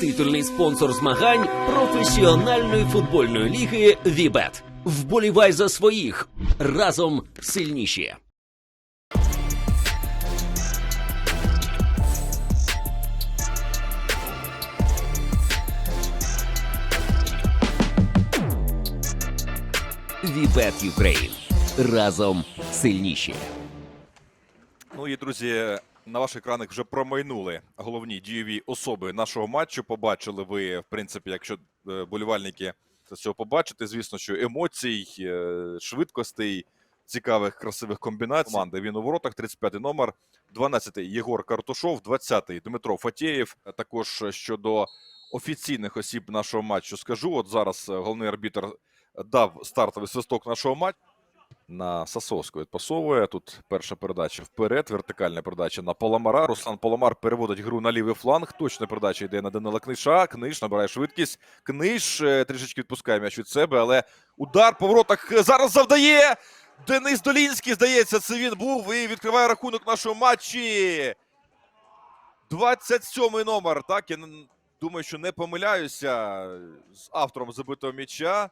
титульний спонсор змагань професіональної футбольної ліги Вібет. Вболівай за своїх разом сильніші. Вібет Юкрейн. Разом сильніші. Ну і друзі, на ваших екранах вже промайнули головні дієві особи нашого матчу. Побачили ви, в принципі, якщо е, болівальники це цього побачите, звісно, що емоцій, е, швидкостей, цікавих, красивих комбінацій. Команди він у воротах, 35-й номер, 12-й Єгор Картушов, 20-й Дмитро Фатєєв. Також щодо офіційних осіб нашого матчу скажу. От зараз е, головний арбітр дав стартовий свисток нашого матчу. На Сасовську відпасовує. Тут перша передача вперед. Вертикальна передача на Паламара. Руслан Паламар переводить гру на лівий фланг. Точна передача йде на Данила Книша. Книж набирає швидкість. Книж е, трішечки відпускає м'яч від себе, але удар по воротах зараз завдає. Денис Долінський, здається, це він був і відкриває рахунок нашого матчі. 27-й номер. Так, я думаю, що не помиляюся з автором забитого м'яча.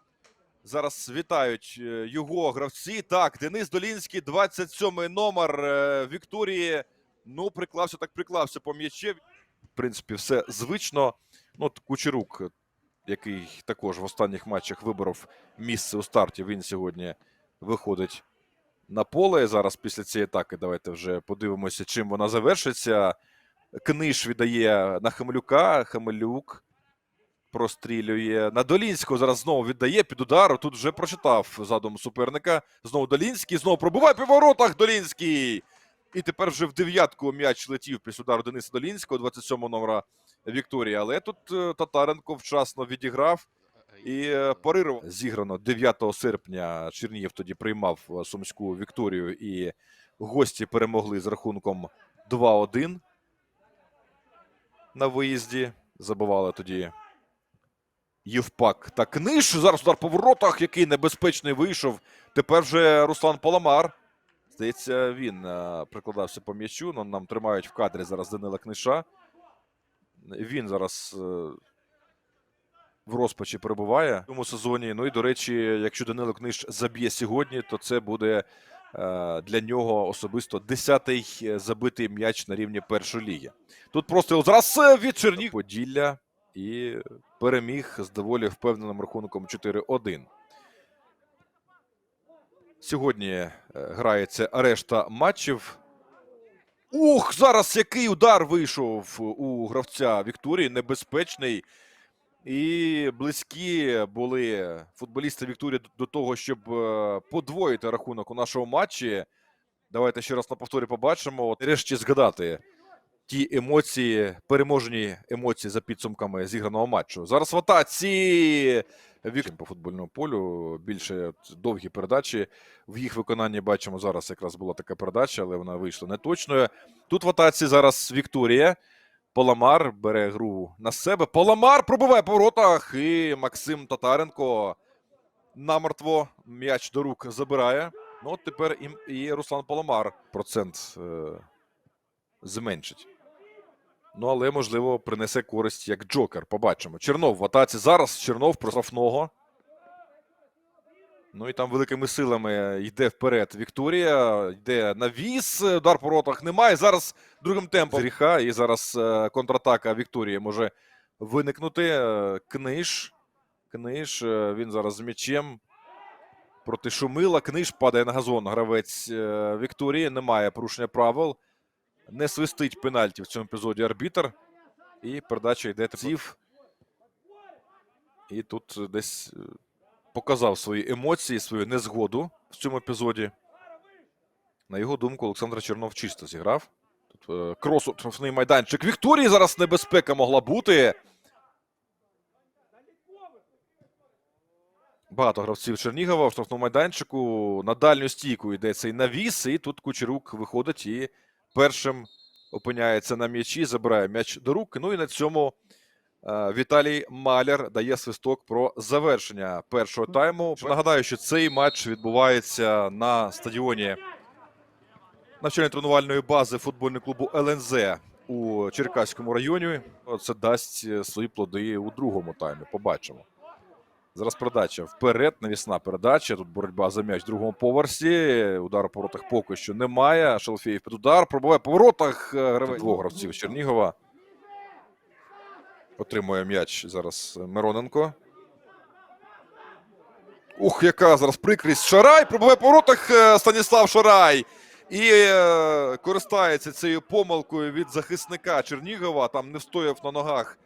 Зараз вітають е, його гравці. Так, Денис Долінський, 27-й номер е, Вікторії. Ну, приклався, так приклався по м'ячі. В принципі, все звично. Ну, Кучерук, який також в останніх матчах виборов місце у старті, він сьогодні виходить на поле. Зараз після цієї атаки давайте вже подивимося, чим вона завершиться. Книж віддає на Хамелюка. Хамелюк прострілює на Долінського. Зараз знову віддає під удар. Тут вже прочитав задум суперника. Знову Долінський. Знову пробуває по воротах Долінський. І тепер вже в дев'ятку м'яч летів після удару Дениса Долінського, 27 номера Вікторії. Але тут е, Татаренко вчасно відіграв і е, парирував. Зіграно 9 серпня. Чернігів тоді приймав е, Сумську Вікторію, і гості перемогли з рахунком 2-1 на виїзді. Забивали тоді Євпак та Книж. Зараз удар по воротах, який небезпечний вийшов. Тепер вже Руслан Паламар. Здається, він е, прикладався по м'ячу. Ну, нам тримають в кадрі зараз Данила Книша. Він зараз е, в розпачі перебуває в цьому сезоні. Ну і до речі, якщо Данило Книж заб'є сьогодні, то це буде е, для нього особисто 10-й е, забитий м'яч на рівні першої ліги. Тут просто зараз від Чернігів Поділля і переміг з доволі впевненим рахунком 4-1. Сьогодні е, грається решта матчів. Ух, зараз який удар вийшов у гравця Вікторії. Небезпечний. І близькі були футболісти Вікторії до того, щоб е, подвоїти рахунок у нашому матчі. Давайте ще раз на повторі побачимо. От, Нарешті згадати ті емоції, переможні емоції за підсумками зіграного матчу. Зараз в атаці Вік по футбольному полю. Більше довгі передачі. В їх виконанні бачимо зараз якраз була така передача, але вона вийшла неточною. Тут в атаці зараз Вікторія. Поламар бере гру на себе. Поламар пробиває по воротах. І Максим Татаренко намертво м'яч до рук забирає. Ну, от тепер і Руслан Поламар процент е, зменшить. Ну, але, можливо, принесе користь як Джокер. Побачимо. Чернов в атаці зараз. Чернов про. Ну і там великими силами йде вперед Вікторія. Йде навіс. Удар по воротах немає. Зараз другим темпом гріха. І зараз е, контратака Вікторії може виникнути. Е, Книж. Книж. е, Він зараз з м'ячем. Проти Шумила. Книж падає на газон. Гравець Вікторії. Немає порушення правил. Не свистить пенальті в цьому епізоді арбітр. І передача йде тепер. І тут десь е, показав свої емоції, свою незгоду в цьому епізоді. На його думку, Олександр Чернов чисто зіграв. Тут е, кросу штрафний майданчик. Вікторії зараз небезпека могла бути. Багато гравців Чернігова в штрафному майданчику. На дальню стійку йде цей навіс. І тут Кучерук виходить і першим опиняється на м'ячі, забирає м'яч до рук. Ну і на цьому е, Віталій Маляр дає свисток про завершення першого тайму. Нагадаю, що цей матч відбувається на стадіоні навчально-тренувальної бази футбольного клубу ЛНЗ у Черкаському районі. Це дасть е, свої плоди у другому таймі. Побачимо. Зараз передача вперед, навісна передача. Тут боротьба за м'яч в другому поверсі. Удару по воротах поки що немає. Шалфєєв під удар. Пробиває по воротах. е, Гравець двох гравців Чернігова. Отримує м'яч зараз Мироненко. Ух, яка зараз прикрість. Шарай пробиває по воротах е, Станіслав Шарай. І е, користається цією помилкою від захисника Чернігова. Там не встояв на ногах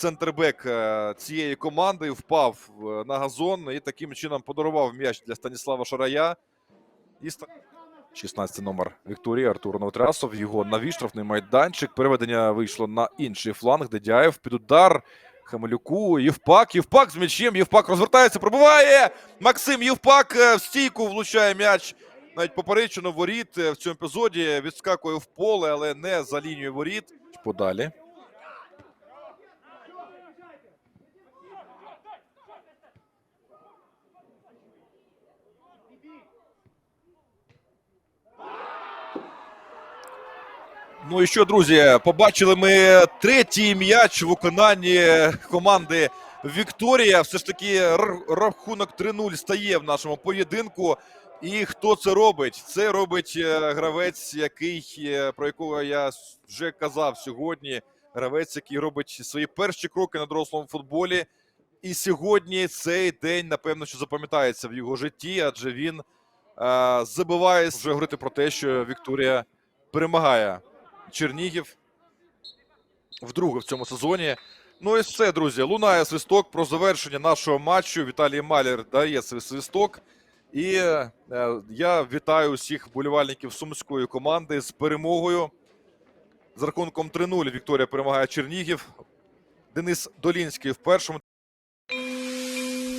центрбек е, цієї команди, впав е, на газон і таким чином подарував м'яч для Станіслава Шарая. І ста- 16 номер Вікторії Артур Новотрясов. Його навій штрафний майданчик. Переведення вийшло на інший фланг. Дедяєв під удар. Хамелюку. Євпак. Євпак з м'ячем. Євпак розвертається, пробиває. Максим Євпак е, в стійку влучає м'яч. Навіть поперечину воріт в цьому епізоді відскакує в поле, але не за лінією воріт. Подалі. Ну і що, друзі, побачили ми третій м'яч в виконанні команди Вікторія. Все ж таки рахунок 3-0 стає в нашому поєдинку. І хто це робить? Це робить е, гравець, який е, про якого я вже казав сьогодні. Гравець, який робить свої перші кроки на дорослому футболі. І сьогодні цей день, напевно, що запам'ятається в його житті, адже він е, забиває вже говорити про те, що Вікторія перемагає Чернігів вдруге в цьому сезоні. Ну і все, друзі. Лунає свисток про завершення нашого матчу. Віталій Малєр дає свій свисток. І е, я вітаю усіх вболівальників сумської команди з перемогою. З рахунком 3-0 Вікторія перемагає Чернігів. Денис Долінський в першому